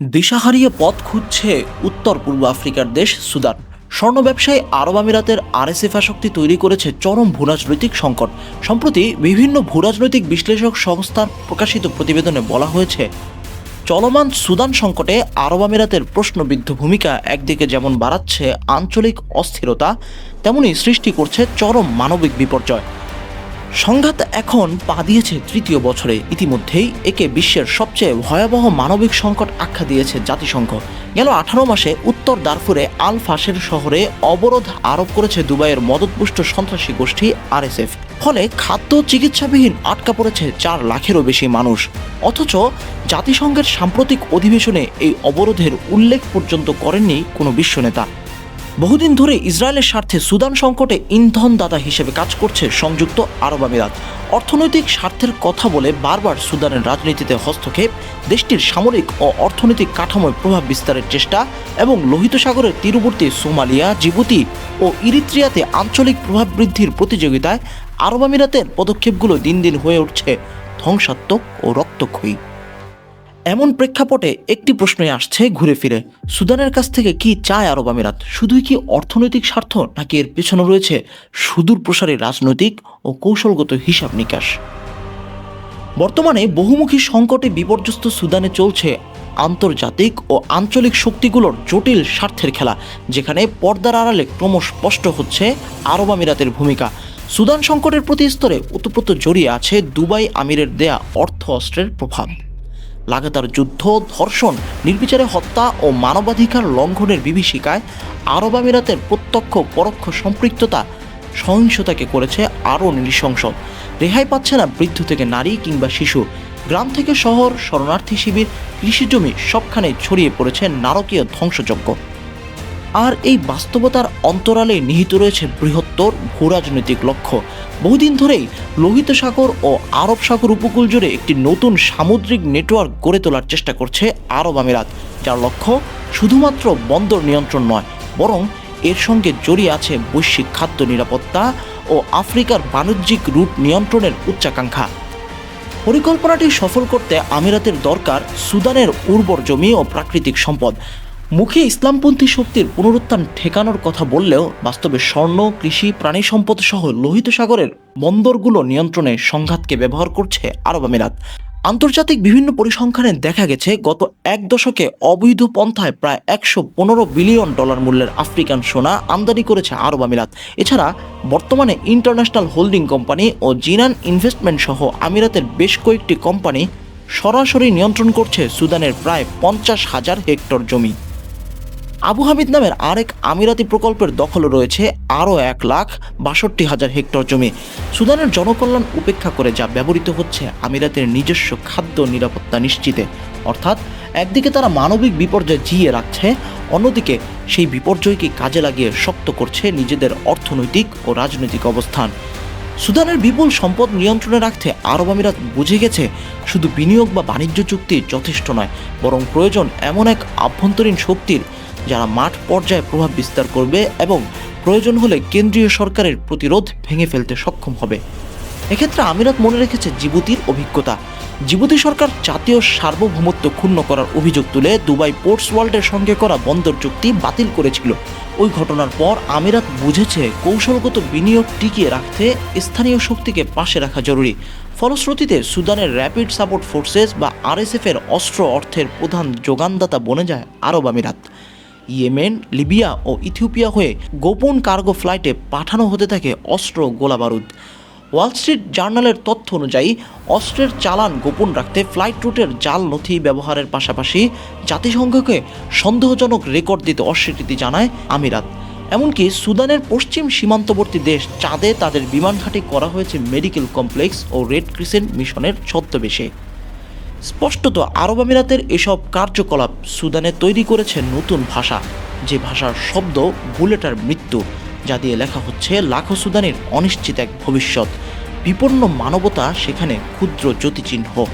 দিশা হারিয়ে পথ খুঁজছে উত্তর পূর্ব আফ্রিকার দেশ সুদান। স্বর্ণ ব্যবসায়ী আরব আমিরাতের আরএসএফ আসক্তি তৈরি করেছে চরম ভূরাজনৈতিক সংকট। সম্প্রতি বিভিন্ন ভূরাজনৈতিক বিশ্লেষক সংস্থার প্রকাশিত প্রতিবেদনে বলা হয়েছে, চলমান সুদান সংকটে আরব আমিরাতের প্রশ্নবিদ্ধ ভূমিকা একদিকে যেমন বাড়াচ্ছে আঞ্চলিক অস্থিরতা, তেমনি সৃষ্টি করছে চরম মানবিক বিপর্যয়। সংঘাত এখন পা দিয়েছে তৃতীয় বছরে। ইতিমধ্যেই একে বিশ্বের সবচেয়ে ভয়াবহ মানবিক সংকট আখ্যা দিয়েছে জাতিসংঘ। গেল আঠারো মাসে উত্তর দারফুরে আল ফাশের শহরে অবরোধ আরোপ করেছে দুবাইয়ের মদতপুষ্ট সন্ত্রাসী গোষ্ঠী আরএসএফ। ফলে খাদ্য চিকিৎসাবিহীন আটকা পড়েছে চার লাখেরও বেশি মানুষ। অথচ জাতিসংঘের সাম্প্রতিক অধিবেশনে এই অবরোধের উল্লেখ পর্যন্ত করেননি কোনো বিশ্ব নেতা। বহুদিন ধরে ইসরায়েলের স্বার্থে সুদান সংকটে ইন্ধনদাতা হিসেবে কাজ করছে সংযুক্ত আরব আমিরাত। অর্থনৈতিক স্বার্থের কথা বলে বারবার সুদানের রাজনীতিতে হস্তক্ষেপ, দেশটির সামরিক ও অর্থনৈতিক কাঠামোয় প্রভাব বিস্তারের চেষ্টা এবং লোহিত সাগরের তীরবর্তী সোমালিয়া, জিবুতি ও ইরিত্রিয়াতে আঞ্চলিক প্রভাব বৃদ্ধির প্রতিযোগিতায় আরব আমিরাতের পদক্ষেপগুলো দিন দিন হয়ে উঠছে ধ্বংসাত্মক ও রক্তক্ষয়ী। এমন প্রেক্ষাপটে একটি প্রশ্নই আসছে ঘুরে ফিরে। সুদানের কাছ থেকে কি চায় আরব আমিরাত? শুধুই কি অর্থনৈতিক স্বার্থ, নাকি এর পেছনে রয়েছে সুদূর প্রসারী রাজনৈতিক ও কৌশলগত হিসাব নিকাশ? বর্তমানে বহুমুখী সংকটে বিপর্যস্ত সুদানে চলছে আন্তর্জাতিক ও আঞ্চলিক শক্তিগুলোর জটিল স্বার্থের খেলা, যেখানে পর্দার আড়ালে ক্রমশ স্পষ্ট হচ্ছে আরব আমিরাতের ভূমিকা। সুদান সংকটের প্রতি স্তরে ওতপ্রোত জড়িয়ে আছে দুবাই আমিরের দেয়া অর্থ অস্ত্রের প্রভাব। লাগাতার যুদ্ধ, ধর্ষণ, নির্বিচারে হত্যা ও মানবাধিকার লঙ্ঘনের বিভীষিকায় আরব আমিরাতের প্রত্যক্ষ, পরোক্ষ সম্পৃক্ততা সহিংসতাকে করেছে আরও নৃশংস। রেহাই পাচ্ছে না বৃদ্ধ থেকে নারী কিংবা শিশু। গ্রাম থেকে শহর, শরণার্থী শিবির, কৃষিজমি সবখানে ছড়িয়ে পড়েছে নারকীয় ধ্বংসযজ্ঞ। আর এই বাস্তবতার অন্তরালে নিহিত রয়েছে বৃহত্তর ভূরাজনৈতিক লক্ষ্য। বহুদিন ধরেই লোহিত সাগর ও আরব সাগর উপকূল জুড়ে একটি নতুন সামুদ্রিক নেটওয়ার্ক গড়ে তোলার চেষ্টা করছে আরব আমিরাত, যার লক্ষ্য শুধুমাত্র বন্দর নিয়ন্ত্রণ নয়, বরং এর সঙ্গে জড়িয়ে আছে বৈশ্বিক খাদ্য নিরাপত্তা ও আফ্রিকার বাণিজ্যিক রুট নিয়ন্ত্রণের উচ্চাকাঙ্ক্ষা। পরিকল্পনাটি সফল করতে আমিরাতের দরকার সুদানের উর্বর জমি ও প্রাকৃতিক সম্পদ। মুখে ইসলামপন্থী শক্তির পুনরুত্থান ঠেকানোর কথা বললেও বাস্তবে স্বর্ণ, কৃষি, প্রাণী সম্পদ সহ লোহিত সাগরের বন্দরগুলো নিয়ন্ত্রণে সংঘাতকে ব্যবহার করছে আরব আমিরাত। আন্তর্জাতিক বিভিন্ন পরিসংখ্যানে দেখা গেছে, গত এক দশকে অবৈধ পন্থায় প্রায় একশো পনেরো বিলিয়ন ডলার মূল্যের আফ্রিকান সোনা আমদানি করেছে আরব আমিরাত। এছাড়া বর্তমানে ইন্টারন্যাশনাল হোল্ডিং কোম্পানি ও জিনান ইনভেস্টমেন্ট সহ আমিরাতের বেশ কয়েকটি কোম্পানি সরাসরি নিয়ন্ত্রণ করছে সুদানের প্রায় পঞ্চাশ হাজার হেক্টর জমি। আবু হামিদ নামের আরেক আমিরাতি প্রকল্পের দখল রয়েছে আরও এক লাখ বাষট্টি হাজার হেক্টর জমি। সুদানের জনকল্যাণ উপেক্ষা করে যা ব্যবহৃত হচ্ছে আমিরাতের নিজস্ব খাদ্য নিরাপত্তা নিশ্চিতে। অর্থাৎ, একদিকে তারা মানবিক বিপর্যয় জিয়ে রাখছে, অন্যদিকে সেই বিপর্যয়কে কাজে লাগিয়ে শক্ত করছে নিজেদের অর্থনৈতিক ও রাজনৈতিক অবস্থান। সুদানের বিপুল সম্পদ নিয়ন্ত্রণে রাখতে আরব আমিরাত বুঝে গেছে, শুধু বিনিয়োগ বা বাণিজ্য চুক্তি যথেষ্ট নয়, বরং প্রয়োজন এমন এক আভ্যন্তরীণ শক্তির যারা মাঠ পর্যায়ে প্রভাব বিস্তার করবে এবং প্রয়োজন হলে কেন্দ্রীয় সরকারের প্রতিরোধ ভেঙে ফেলতে সক্ষম হবে। এক্ষেত্রে আমিরাত মনে রেখেছে জিবুতির অভিজ্ঞতা। জিবুতি সরকার জাতীয় সার্বভৌমত্ব ক্ষুণ্ণ করার অভিযোগ তুলে দুবাই পোর্টস ওয়ার্ল্ডের সঙ্গে করা বন্দর চুক্তি বাতিল করেছিল। ওই ঘটনার পর আমিরাত বুঝেছে কৌশলগত বিনিয়োগ টিকিয়ে রাখতে স্থানীয় শক্তিকে পাশে রাখা জরুরি। ফলশ্রুতিতে সুদানের র্যাপিড সাপোর্ট ফোর্সেস বা আরএসএফ এর অস্ত্র অর্থের প্রধান যোগানদাতা বনে যায় আরব আমিরাত। ইয়েমেন, লিবিয়া ও ইথিওপিয়া হয়ে গোপন কার্গো ফ্লাইটে পাঠানো হতে থাকে অস্ত্র গোলাবারুদ ওয়াল স্ট্রিট জার্নালের তথ্য অনুযায়ী, অস্ত্রের চালান গোপন রাখতে ফ্লাইট রুটের জাল নথি ব্যবহারের পাশাপাশি জাতিসংঘকে সন্দেহজনক রেকর্ড দিতে অস্বীকৃতি জানায় আমিরাত। এমনকি সুদানের পশ্চিম সীমান্তবর্তী দেশ চাঁদে তাদের বিমান ঘাঁটি করা হয়েছে মেডিকেল কমপ্লেক্স ও রেড ক্রিসেন্ট মিশনের ছদ্মবেশে। স্পষ্টত আরব আমিরাতের এসব কার্যকলাপ সুদানে তৈরি করেছে নতুন ভাষা। যে ভাষার শব্দ বুলেটার মৃত্যু, যা দিয়ে লেখা হচ্ছে লাখো সুদানের অনিশ্চিত এক ভবিষ্যৎ। বিপন্ন মানবতা সেখানে ক্ষুদ্র জ্যোতিচিহ্ন।